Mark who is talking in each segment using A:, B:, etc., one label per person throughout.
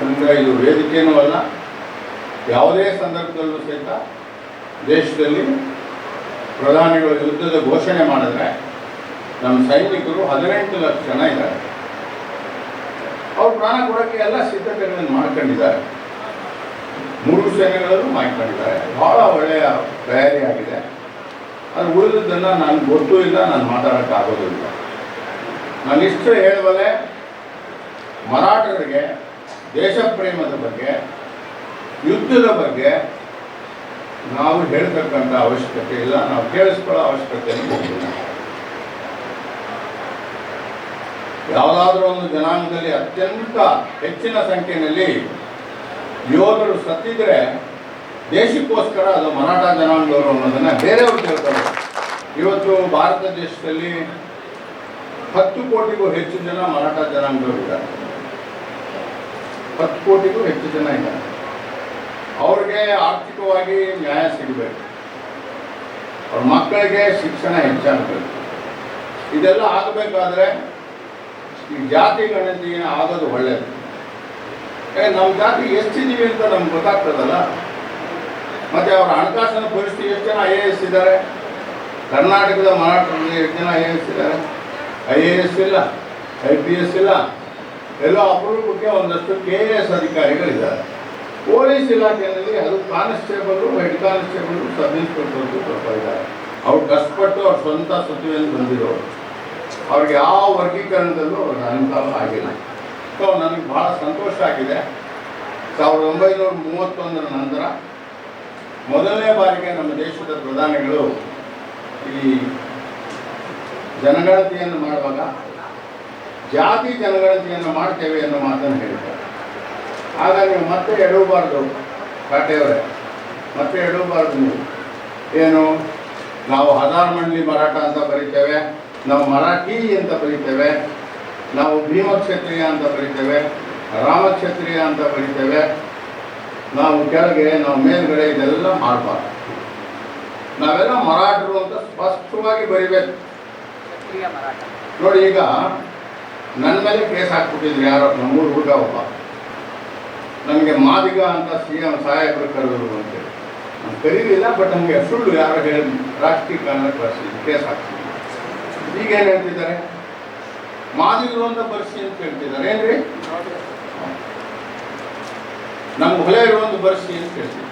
A: ಅಂದರೆ ಇದು ವೇದಿಕೆಯೂ ಅಲ್ಲ, ಯಾವುದೇ ಸಂದರ್ಭದಲ್ಲೂ ಸಹಿತ ದೇಶದಲ್ಲಿ ಪ್ರಧಾನಿಗಳು ಯುದ್ಧದ ಘೋಷಣೆ ಮಾಡಿದ್ರೆ ನಮ್ಮ ಸೈನಿಕರು ಹದಿನೆಂಟು ಲಕ್ಷ ಜನ ಇದ್ದಾರೆ. ಅವ್ರು ಪ್ರಾಣ ಕೊಡೋಕ್ಕೆ ಎಲ್ಲ ಸಿದ್ಧತೆಗಳನ್ನು ಮಾಡ್ಕೊಂಡಿದ್ದಾರೆ. ಮೂರು ಸೇನೆಗಳಲ್ಲೂ ಮಾಡ್ಕೊಂಡಿದ್ದಾರೆ. ಬಹಳ ಒಳ್ಳೆಯ ತಯಾರಿ ಆಗಿದೆ. ಅದು ಉಳಿದದ್ದನ್ನು ನಾನು ಗೊತ್ತೂ ಇಲ್ಲ, ನಾನು ಮಾತಾಡೋಕ್ಕಾಗೋದಿಲ್ಲ ನಾನು ಇಷ್ಟು ಹೇಳುವಲೆ ಮರಾಠರಿಗೆ ದೇಶ ಪ್ರೇಮದ ಬಗ್ಗೆ, ಯುದ್ಧದ ಬಗ್ಗೆ ನಾವು ಹೇಳ್ತಕ್ಕಂಥ ಅವಶ್ಯಕತೆ ಇಲ್ಲ. ನಾವು ಕೇಳಿಸ್ಕೊಳ್ಳೋ ಅವಶ್ಯಕತೆ ಯಾವುದಾದ್ರೂ ಒಂದು ಜನಾಂಗದಲ್ಲಿ ಅತ್ಯಂತ ಹೆಚ್ಚಿನ ಸಂಖ್ಯೆಯಲ್ಲಿ ಯೋಧರು ಸತ್ತಿದ್ರೆ ದೇಶಕ್ಕೋಸ್ಕರ ಅದು ಮರಾಠ ಜನಾಂಗದವರು ಅನ್ನೋದನ್ನ ಬೇರೆಯವರು ಹೇಳ್ತಾರೆ ಇವತ್ತು ಭಾರತ ದೇಶದಲ್ಲಿ ಹತ್ತು ಕೋಟಿಗೂ ಹೆಚ್ಚು ಜನ ಮರಾಠ ಜನಾಂಗದವರು ಇದ್ದಾರೆ ಹತ್ತು ಕೋಟಿಗೂ ಹೆಚ್ಚು ಜನ ಇದ್ದಾರೆ. ಅವ್ರಿಗೆ ಆರ್ಥಿಕವಾಗಿ ನ್ಯಾಯ ಸಿಗಬೇಕು. ಅವ್ರ ಮಕ್ಕಳಿಗೆ ಶಿಕ್ಷಣ ಹೆಚ್ಚಾಗಬೇಕು. ಇದೆಲ್ಲ ಆಗಬೇಕಾದ್ರೆ ಈ ಜಾತಿ ಗಣತಿ ಆಗೋದು ಒಳ್ಳೆಯದು ನಮ್ಮ ಜಾತಿ ಎಷ್ಟಿದ್ದೀವಿ ಅಂತ ನಮ್ಗೆ ಗೊತ್ತಾಗ್ತದಲ್ಲ? ಮತ್ತೆ ಅವರ ಹಣಕಾಸಿನ ಪರಿಸ್ಥಿತಿ ಎಷ್ಟು ಜನ ಐ ಎ ಎಸ್ ಇದ್ದಾರೆ ಕರ್ನಾಟಕದ ಮಹಾರಾಷ್ಟ್ರದಲ್ಲಿ ಎಷ್ಟು ಜನ ಐ ಎ ಎಸ್ ಇದ್ದಾರೆ ಐ ಎ ಎಸ್ ಇಲ್ಲ, ಐ ಪಿ ಎಸ್ ಇಲ್ಲ ಎಲ್ಲೋ ಅಪರೂಪಕ್ಕೆ ಒಂದಷ್ಟು ಕೆ ಎ ಎಸ್ ಅಧಿಕಾರಿಗಳಿದ್ದಾರೆ. ಪೊಲೀಸ್ ಇಲಾಖೆಯಲ್ಲಿ ಅದು constable head constable sub inspector ಇದ್ದಾರೆ ಅವ್ರು ಕಷ್ಟಪಟ್ಟು ಅವ್ರ ಸ್ವಂತ ಸಚಿವೆಯಲ್ಲಿ ಬಂದಿರೋರು. ಅವ್ರಿಗೆ ಯಾವ ವರ್ಗೀಕರಣದಲ್ಲೂ ಅವ್ರಿಗೆ ಅನುಕೂಲ ಆಗಿಲ್ಲ. ಸೊ ನನಗೆ ಭಾಳ ಸಂತೋಷ ಆಗಿದೆ. ಸಾವಿರದ ಒಂಬೈನೂರ ಮೂವತ್ತೊಂದರ ನಂತರ ಮೊದಲನೇ ಬಾರಿಗೆ ನಮ್ಮ ದೇಶದ ಪ್ರಧಾನಿಗಳು ಈ ಜನಗಣತಿಯನ್ನು ಮಾಡುವಾಗ ಜಾತಿ ಜನಗಣತಿಯನ್ನು ಮಾಡ್ತೇವೆ ಅನ್ನೋ ಮಾತನ್ನು ಹೇಳಿದ್ದಾರೆ. ಆಗ ನೀವು ಮತ್ತೆ ಎಡವಬಾರ್ದು ಕಾಟೆಯವರೇ ಮತ್ತೆ ಎಡವಬಾರ್ದು ನೀವು. ಏನು ನಾವು ಹದಾರ್ ಮಂಡಳಿ ಮರಾಠ ಅಂತ ಬರೀತೇವೆ ನಾವು ಮರಾಠಿ ಅಂತ ಬರೀತೇವೆ ನಾವು ಭೀಮಕ್ಷತ್ರಿಯ ಅಂತ ಬರೀತೇವೆ ರಾಮಕ್ಷತ್ರಿಯ ಅಂತ ಬರೀತೇವೆ ನಾವು ಕೆಳಗೆ ನಾವು ಮೇಲ್ಗಡೆ ಇದೆಲ್ಲ ಮಾಡಬಾರ್ದು. ನಾವೆಲ್ಲ ಮರಾಠರು ಅಂತ ಸ್ಪಷ್ಟವಾಗಿ ಬರಿಬೇಕು. ನೋಡಿ ಈಗ ನನ್ನ ಮೇಲೆ ಕೇಸ್ ಹಾಕ್ಬಿಟ್ಟಿದ್ರು ಯಾರೋ ನಮ್ಮೂರು ಹುಡುಗ ಒಬ್ಬ. ನನಗೆ ಮಾದಿಗ ಅಂತ ಸಿ ಎಂ ಸಹಾಯಕರು ಕರೆದರು ಅಂತೇಳಿ ನಾನು ಕರೀಲಿಲ್ಲ ಬಟ್ ನಮಗೆ ಸುಳ್ಳು ಯಾರೋ ಹೇಳಿ ರಾಷ್ಟ್ರೀಯ ಕಾರಣ ಕಳಿಸಿದ್ರು ಕೇಸ್ ಹಾಕ್ತಿದ್ರು ಈಗೇನು ಹೇಳ್ತಿದ್ದಾರೆ? ಮಾದಿಗರು ಅಂತ ಬರ್ಸಿ ಅಂತ ಹೇಳ್ತಿದ್ದಾರೆ. ಏನ್ರಿ? ನಮ್ಮ ಹೊಲೆ ಇರುವಂತ ಬರ್ಸಿ ಅಂತ ಹೇಳ್ತಿದ್ದಾರೆ.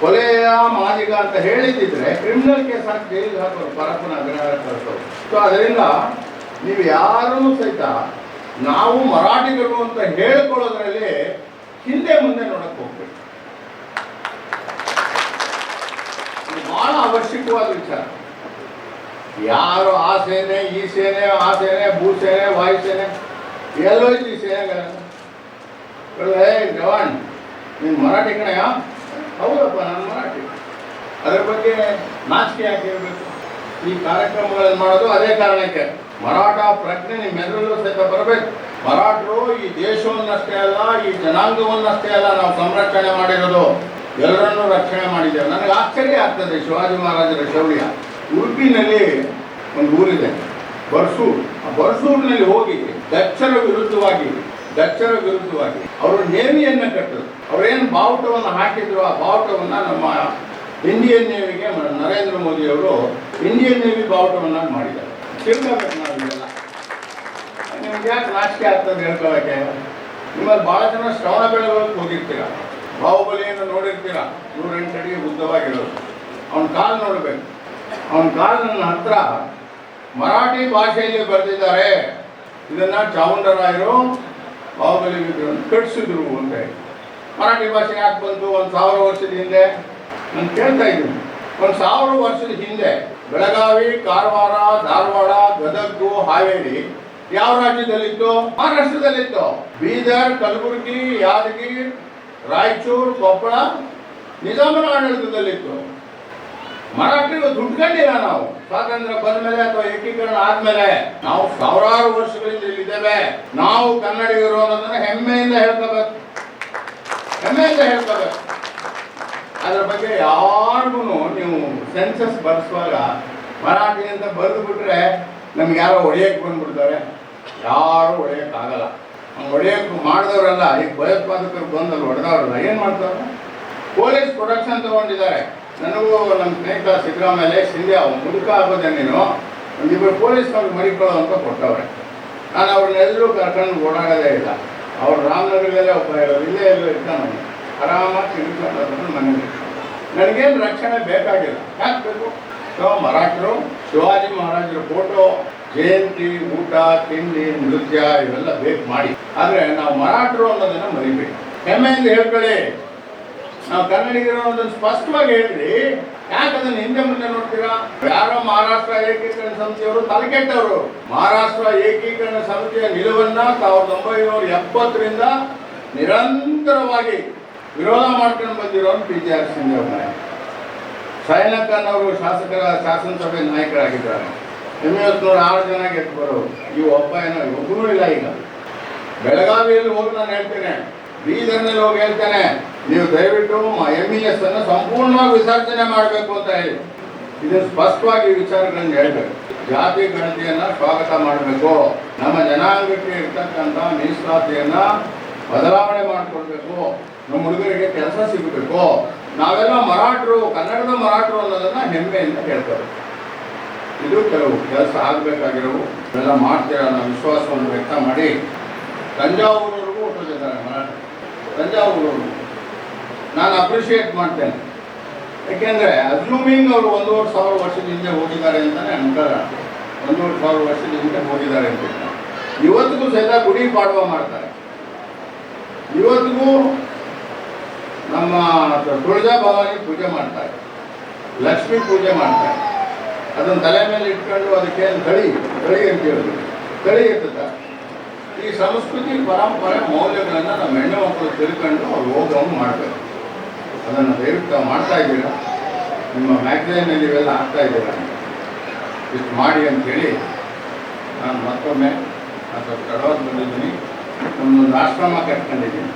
A: ಕೊಲೆಯ ಮಾದಿಗ ಅಂತ ಹೇಳಿದ್ದಿದ್ರೆ ಕ್ರಿಮಿನಲ್ ಕೇಸ್ ಹಾಕಿ ಜೈಲಿಗೆ ಹಾಕೋರು, ಪರಪ್ಪನ ಅಗ್ರಹಾರ ಕಳಿಸೋರು. ಸೊ ಅದರಿಂದ ನೀವು ಯಾರೂ ಸಹಿತ ನಾವು ಮರಾಠಿಗಳು ಅಂತ ಹೇಳ್ಕೊಳ್ಳೋದ್ರಲ್ಲಿ ಹಿಂದೆ ಮುಂದೆ ನೋಡಕ್ ಹೋಗ್ಬೇಕು ಬಹಳ ಅವಶ್ಯಕವಾದ ವಿಚಾರ. ಯಾರು ಆ ಸೇನೆ, ಈ ಸೇನೆ, ಆ ಸೇನೆ, ಭೂ ಸೇನೆ ವಾಯುಸೇನೆ ಎಲ್ಲೋಯ್ತು ಈ ಸೇನೆಗಳನ್ನು. ನೀನು ಮರಾಠಿ ಕಣಯ್ಯ? ಹೌದಪ್ಪ, ನಾನು ಮರಾಠಿ. ಅದ್ರ ಬಗ್ಗೆ ನಾಚಿಕೆ ಯಾಕೆ ಈ ಕಾರ್ಯಕ್ರಮಗಳನ್ನು ಮಾಡೋದು ಅದೇ ಕಾರಣಕ್ಕೆ. ಮರಾಠ ಪ್ರಜ್ಞೆ ನಿಮ್ಮೆಲ್ಲರಲ್ಲೂ ಸಹಿತ ಬರಬೇಕು. ಮರಾಠರು ಈ ದೇಶವನ್ನಷ್ಟೇ ಅಲ್ಲ, ಈ ಜನಾಂಗವನ್ನಷ್ಟೇ ಅಲ್ಲ ನಾವು ಸಂರಕ್ಷಣೆ ಮಾಡಿರೋದು. ಎಲ್ಲರನ್ನೂ ರಕ್ಷಣೆ ಮಾಡಿದ್ದೇವೆ. ನನಗೆ ಆಶ್ಚರ್ಯ ಆಗ್ತದೆ ಶಿವಾಜಿ ಮಹಾರಾಜರ ಶೌರ್ಯ. ಉಡುಪಿನಲ್ಲಿ ಒಂದು ಊರಿದೆ. ಬರ್ಸೂರು. ಆ ಬರ್ಸೂರಿನಲ್ಲಿ ಹೋಗಿ ದಕ್ಷರ ವಿರುದ್ಧವಾಗಿ ದಕ್ಷರ ವಿರುದ್ಧವಾಗಿ ಅವರು ನೇವಿಯನ್ನು ಕಟ್ಟರು ಅವರೇನು ಬಾವುಟವನ್ನು ಹಾಕಿದ್ರು, ಆ ಬಾವುಟವನ್ನು ನಮ್ಮ ಇಂಡಿಯನ್ ನೇವಿಗೆ ನರೇಂದ್ರ ಮೋದಿ ಅವರು ಇಂಡಿಯನ್ ನೇವಿ ಬಾವುಟವನ್ನು ಮಾಡಿದ್ದಾರೆ ಇದೆಲ್ಲ ಯಾಕೆ ನಾಚಿಕೆ ಆಗ್ತದೆ ಹೇಳ್ಕೊಳ್ಳೋಕೆ ನಿಮ್ಮಲ್ಲಿ ಭಾಳ ಜನ ಶ್ರವಣ ಬೆಳಗೊಳಕ್ಕೆ ಹೋಗಿರ್ತೀರ. ಬಾಹುಬಲಿಯನ್ನು ನೋಡಿರ್ತೀರ. ನೂರೆಂಟು ಅಡಿ ಉದ್ದವಾಗಿರೋದು. ಅವನ ಕಾಲು ನೋಡಬೇಕು. ಅವನ ಕಾಲು ನನ್ನ ಹತ್ರ ಮರಾಠಿ ಭಾಷೆಯಲ್ಲಿ ಬರೆದಿದ್ದಾರೆ. ಇದನ್ನ ಚಾಮುಂಡರಾಯರು, ಬಾಹುಬಲಿ ವಿಗ್ರಹವನ್ನು ಕಟ್ಟಿಸಿದ್ರು ಅಂತ ಮರಾಠಿ ಭಾಷೆ ಯಾಕೆ ಬಂತು ಒಂದು ಸಾವಿರ ವರ್ಷದ ಹಿಂದೆ? ನಾನು ಕೇಳ್ತಾ ಇದ್ದೀನಿ. ಒಂದು ಸಾವಿರ ವರ್ಷದ ಹಿಂದೆ ಬೆಳಗಾವಿ, ಕಾರವಾರ, ಧಾರವಾಡ ಗದಗು ಹಾವೇರಿ ಯಾವ ರಾಜ್ಯದಲ್ಲಿತ್ತು? ಮಹಾರಾಷ್ಟ್ರದಲ್ಲಿತ್ತು. ಬೀದರ್, ಕಲಬುರಗಿ, ಯಾದಗಿರಿ, ರಾಯಚೂರು, ಕೊಪ್ಪಳ ನಿಜಾಮನ ಆಡಳಿತದಲ್ಲಿತ್ತು. ಮರಾಠಿಗಳು ದುಡ್ಕೊಂಡಿಲ್ಲ ನಾವು. ಸ್ವಾತಂತ್ರ್ಯ ಬಂದ ಮೇಲೆ ಅಥವಾ ಏಕೀಕರಣ ಆದ್ಮೇಲೆ ನಾವು ಸಾವಿರಾರು ವರ್ಷಗಳಿಂದ ಇಲ್ಲಿದ್ದೇವೆ. ನಾವು ಕನ್ನಡಿಗರು ಅನ್ನೋದನ್ನ ಹೆಮ್ಮೆಯಿಂದ ಹೇಳ್ಕೋಬೇಕು. ಹೆಮ್ಮೆಯಿಂದ ಹೇಳ್ಕೋಬೇಕು. ಅದ್ರ ಬಗ್ಗೆ ಯಾರಿಗೂ ನೀವು ಸೆನ್ಸಸ್ ಬರ್ಸುವಾಗ ಮರಾಠಿ ಅಂತ ಬರೆದು ಬಿಟ್ರೆ ನಮ್ಗೆ ಯಾರೋ ಒಡೆಯಕ್ಕೆ ಬಂದ್ಬಿಡ್ತಾರೆ. ಯಾರು ಹೊಡೆಯೋಕ್ಕಾಗಲ್ಲ ಹೊಡೆಯಕ್ಕೆ ಮಾಡಿದವರಲ್ಲ ಈಗ ಭಯೋತ್ಪಾದಕರು ಬಂದಲ್ಲಿ ಹೊಡೆದವ್ರಲ್ಲ ಏನು ಮಾಡ್ತಾರೆ ಪೊಲೀಸ್ ಪ್ರೊಡಕ್ಷನ್ ತೊಗೊಂಡಿದ್ದಾರೆ. ನನಗೂ ನಮ್ಮ ಸ್ನೇಹಿತ ಸಿದ್ದರಾಮಯ್ಯ ಸಿಂಧ್ಯಾ ಮುದುಕ ಆಗೋದೆ ನೀನು? ಒಂದಿಬ್ಬರು ಪೊಲೀಸ್ನವ್ರಿಗೆ ಮರಿಕೊಳ್ಳೋ ಅಂತ ಕೊಟ್ಟವ್ರೆ. ನಾನು ಅವ್ರನ್ನೆಲ್ಲರೂ ಕರ್ಕೊಂಡು ಓಡಾಡೋದೇ ಇಲ್ಲ. ಅವ್ರು ರಾಮನಗರದಲ್ಲೇ ಒಬ್ಬ ಇರೋದು ಇಲ್ಲೇ ಎಲ್ಲೂ ಇರ್ತಾನೆ ಆರಾಮಾಗಿ ತಿಳ್ಕೊಂಡು ನನಗೆ ನನಗೇನು ರಕ್ಷಣೆ ಬೇಕಾಗಿಲ್ಲ. ಯಾಕೆ ಬೇಕು? ಸೊ ಮರಾಠರು ಶಿವಾಜಿ ಮಹಾರಾಜರ ಫೋಟೋ ಜಯಂತಿ, ಊಟ, ತಿಂಡಿ, ನೃತ್ಯ, ಇವೆಲ್ಲ ಬೇಕು ಮಾಡಿ. ಆದರೆ ನಾವು ಮರಾಠರು ಅನ್ನೋದನ್ನ ಮರಿಬೇಕು ಹೆಮ್ಮೆಯಿಂದ ಹೇಳ್ಕೊಳ್ಳಿ. ನಾವು ಕನ್ನಡಿಗರು ಅನ್ನೋದನ್ನ ಸ್ಪಷ್ಟವಾಗಿ ಹೇಳ್ರಿ. ಯಾಕೆ ಅದನ್ನ ಹಿಂದೆ ಮುಂದೆ ನೋಡ್ತೀರಾ? ಯಾರೋ ಮಹಾರಾಷ್ಟ್ರ ಏಕೀಕರಣ ಸಮಿತಿಯವರು ತಲೆಕೆಟ್ಟವರು ಮಹಾರಾಷ್ಟ್ರ ಏಕೀಕರಣ ಸಮಿತಿಯ ನಿಲುವನ್ನ ಸಾವಿರದ ಒಂಬೈನೂರ ಎಪ್ಪತ್ತರಿಂದ ನಿರಂತರವಾಗಿ ವಿರೋಧ ಮಾಡ್ಕೊಂಡು ಬಂದಿರೋರು ಪಿ ಜಿ ಆರ್ ಸಿಂಗ್ ಅವರೇ ಸೈನಕನ್ ಅವರು ಶಾಸಕರ, ಶಾಸನಸಭೆ ನಾಯಕರಾಗಿದ್ದಾರೆ. ಎಂ ಎಸ್ ನೂರ ಆರು ಜನ ಗೆದ್ದು ಬರೋರು. ಈ ಒಬ್ಬ ಏನೋ ಒಬ್ಬರೂ ಇಲ್ಲ ಈಗ. ಬೆಳಗಾವಿಯಲ್ಲಿ ಹೋಗಿ ನಾನು ಹೇಳ್ತೇನೆ. ಬೀದರ್ನಲ್ಲಿ ಹೋಗಿ ಹೇಳ್ತೇನೆ. ನೀವು ದಯವಿಟ್ಟು ಎಂ ಇ ಎಸ್ ಅನ್ನು ಸಂಪೂರ್ಣವಾಗಿ ವಿಸರ್ಜನೆ ಮಾಡಬೇಕು ಅಂತ ಹೇಳಿ. ಇದನ್ನು ಸ್ಪಷ್ಟವಾಗಿ ವಿಚಾರಗಳನ್ನು ಹೇಳ್ಬೇಕು. ಜಾತಿ ಗಣತಿಯನ್ನು ಸ್ವಾಗತ ಮಾಡಬೇಕು. ನಮ್ಮ ಜನಾಂಗಕ್ಕೆ ಇರ್ತಕ್ಕಂಥ ಮೀಸಲಾತಿಯನ್ನು ಬದಲಾವಣೆ ಮಾಡಿಕೊಡ್ಬೇಕು ನಮ್ಮ ಹುಡುಗರಿಗೆ ಕೆಲಸ ಸಿಗಬೇಕು. ನಾವೆಲ್ಲ ಮರಾಠರು, ಕನ್ನಡದ ಮರಾಠರು ಅನ್ನೋದನ್ನು ಹೆಮ್ಮೆಯಿಂದ ಹೇಳ್ತಾರೆ ಇದು ಕೆಲವು ಕೆಲಸ ಆಗಬೇಕಾಗಿರೋವು. ಎಲ್ಲ ಮಾಡ್ತೀರ ಅನ್ನೋ ವಿಶ್ವಾಸವನ್ನು ವ್ಯಕ್ತ ಮಾಡಿ ತಂಜಾವೂರವರೆಗೂ ಹೊರಟಿದ್ದಾರೆ ಮರಾಠ. ತಂಜಾವೂರವರು. ನಾನು ಅಪ್ರಿಷಿಯೇಟ್ ಮಾಡ್ತೇನೆ. ಯಾಕೆಂದರೆ ಅಜ್ಲೂಮಿಂಗ್ ಅವರು ಒಂದೂವರೆ ಸಾವಿರ ವರ್ಷದ ಹಿಂದೆ ಹೋಗಿದ್ದಾರೆ ಅಂತಲೇ ಅಂತಾರೆ ಒಂದೂವರೆ ಸಾವಿರ ವರ್ಷದ ಹಿಂದೆ ಹೋಗಿದ್ದಾರೆ ಅಂತ ಇವತ್ತಿಗೂ ಸಹಿತ ಗುಡಿ ಪಾಡುವ ಮಾಡ್ತಾರೆ. ಇವತ್ತಿಗೂ ನಮ್ಮ ತುಳಜಾ ಭವಾನಿ ಪೂಜೆ ಮಾಡ್ತಾರೆ. ಲಕ್ಷ್ಮೀ ಪೂಜೆ ಮಾಡ್ತಾರೆ. ಅದನ್ನ ತಲೆ ಮೇಲೆ ಇಟ್ಕೊಂಡು ಅದಕ್ಕೆ ತಳಿ ತಳಿ ಅಂತ ಹೇಳಿದ್ರು ತಳಿ ಇರ್ತದ ಈ ಸಂಸ್ಕೃತಿ ಪರಂಪರೆ ಮೌಲ್ಯಗಳನ್ನು ನಮ್ಮ ಹೆಣ್ಣು ಮಕ್ಕಳು ತಿಳ್ಕೊಂಡು ಅವ್ರು ಹೋಗೋನು ಮಾಡಬೇಕು ಅದನ್ನು ದಯವಿಟ್ಟು ಮಾಡ್ತಾ ಇದ್ದೀರಾ? ನಿಮ್ಮ ಮ್ಯಾಗ್ಝೈನಲ್ಲಿ ಇವೆಲ್ಲ ಆಗ್ತಾ ಇದ್ದೀರಾ? ಇಷ್ಟು ಮಾಡಿ ಅಂತೇಳಿ ನಾನು ಮತ್ತೊಮ್ಮೆ ನಾನು ಸ್ವಲ್ಪ ತಡವಾಗಿ ಬಂದಿದ್ದೀನಿ. ಒಂದೊಂದು ಆಶ್ರಮ ಕಟ್ಕೊಂಡಿದ್ದೀನಿ.